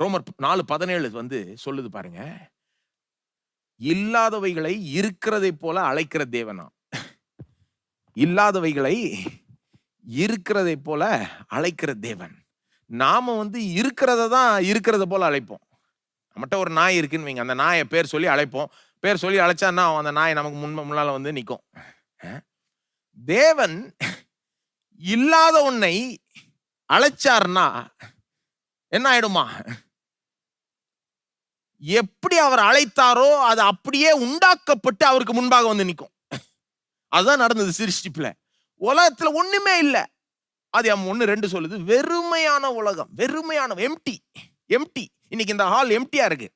ரோமர் நாலு பதினேழு வந்து சொல்லுது பாருங்க. இல்லாதவைகளை இருக்கிறதை போல அழைக்கிற தேவனா? இல்லாதவைகளை இருக்கிறதை போல அழைக்கிற தேவன். நாம வந்து இருக்கிறத தான் இருக்கிறத போல அழைப்போம். நம்மகிட்ட ஒரு நாய் இருக்குன்னு வைங்க. அந்த நாயை பேர் சொல்லி அழைப்போம். பேர் சொல்லி அழைச்சான்னா அந்த நாய் நமக்கு முன் முன்னால் வந்து நிற்கும் தேவன் இல்லாத உன்னை அழைச்சார்னா என்ன ஆயிடுமா? எப்படி அவர் அழைத்தாரோ அது அப்படியே உண்டாக்கப்பட்டு அவருக்கு முன்பாக வந்து நிற்கும். அதுதான் நடந்தது சிருஷ்டிப்பில். உலகத்தில் ஒன்றுமே இல்லை. அது அவன் ஒன்று ரெண்டு சொல்லுது. வெறுமையான உலகம் வெறுமையான எம்டி எம்டி இன்னைக்கு இந்த ஹால் எம்டியா இருக்கு.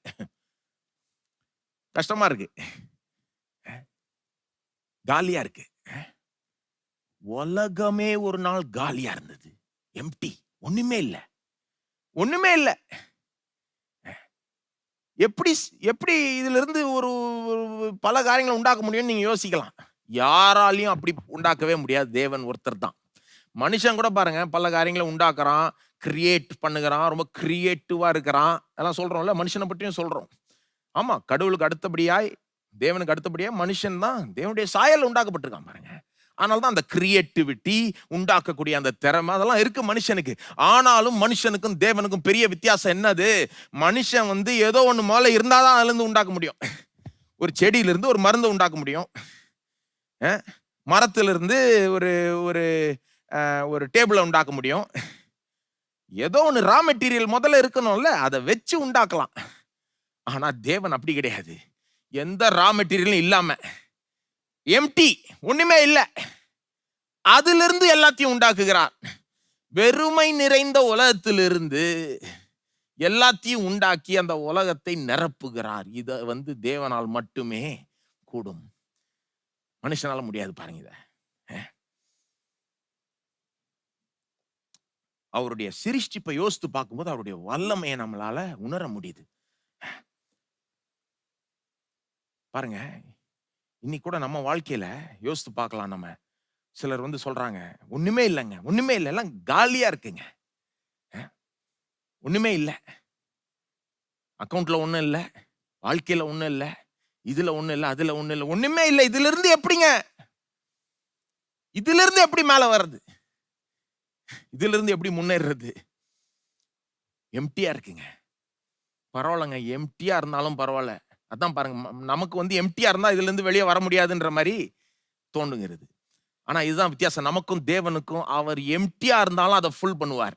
கஷ்டமா இருக்கு. காலியா இருக்கு. உலகமே ஒரு நாள் காலியா இருந்தது. எம்டி ஒண்ணுமே இல்லை. ஒண்ணுமே இல்லை. எப்படி எப்படி இதிலிருந்து ஒரு பல காரியங்களை உண்டாக்க முடியும்னு நீங்கள் யோசிக்கலாம். யாராலையும் அப்படி உண்டாக்கவே முடியாது. தேவன் ஒருத்தர் தான். மனுஷன் கூட பாருங்க பல காரியங்களை உண்டாக்குறான் கிரியேட் பண்ணுகிறான் ரொம்ப கிரியேட்டிவா இருக்கிறான். அதெல்லாம் சொல்கிறோம்ல மனுஷனை பற்றியும் சொல்கிறோம் ஆமாம் கடவுளுக்கு அடுத்தபடியாய் தேவனுக்கு அடுத்தபடியாக மனுஷன் தான். தேவனுடைய சாயல் உண்டாக்கப்பட்டிருக்கான் பாருங்கள் ஆனால் தான் அந்த கிரியேட்டிவிட்டி உண்டாக்கக்கூடிய அந்த திறமை அதெல்லாம் இருக்கு மனுஷனுக்கு. ஆனாலும் மனுஷனுக்கும் தேவனுக்கும் பெரிய வித்தியாசம் என்னது? மனுஷன் வந்து ஏதோ ஒன்று முதல்ல இருந்தால் தான் அதுலேருந்து உண்டாக்க முடியும். ஒரு செடியிலிருந்து ஒரு மருந்து உண்டாக்க முடியும். மரத்திலிருந்து ஒரு ஒரு ஒரு டேபிளை உண்டாக்க முடியும். ஏதோ ஒன்று ரா மெட்டீரியல் முதல்ல இருக்கணும்ல அதை வச்சு உண்டாக்கலாம். ஆனால் தேவன் அப்படி கிடையாது. எந்த ரா மெட்டீரியலும் இல்லாமல் எம்டி ஒண்ணுமே இல்லை. அதிலிருந்து எல்லாத்தையும் உண்டாக்குகிறார். வெறுமை நிறைந்த உலகத்திலிருந்து எல்லாத்தையும் உண்டாக்கி அந்த உலகத்தை நிரப்புகிறார். இதை வந்து தேவனால் மட்டுமே கூடும். மனுஷனால முடியாது பாருங்க இத. அவருடைய சிருஷ்டிப்பை யோசித்து பார்க்கும்போது அவருடைய வல்லமையை நம்மளால உணர முடியுது. பாருங்க இன்னைக்கு கூட நம்ம வாழ்க்கையில யோசித்து பார்க்கலாம் நம்ம. சிலர் வந்து சொல்றாங்க ஒண்ணுமே இல்லைங்க ஒண்ணுமே இல்லை எல்லாம் காலியா இருக்குங்க. ஒண்ணுமே இல்லை. அக்கௌண்ட்ல ஒண்ணும் இல்லை வாழ்க்கையில ஒண்ணும் இல்லை இதுல ஒண்ணும் இல்லை அதுல ஒண்ணும் இல்லை ஒண்ணுமே இல்லை இதுல இருந்து எப்படிங்க? இதுல இருந்து எப்படி மேல வர்றது? இதுல இருந்து எப்படி முன்னேறுறது எம்டியா இருக்குங்க. பரவாயில்லைங்க எம்டியா இருந்தாலும் பரவாயில்ல. அதான் பாருங்க நமக்கு வந்து எம்டியா இருந்தால் இதுல இருந்து வெளியே வர முடியாதுன்ற மாதிரி தோணுங்கிறது ஆனா இதுதான் வித்தியாசம். நமக்கும் தேவனுக்கும் அவர் எம்டியா இருந்தாலும் அதை ஃபுல் பண்ணுவார்.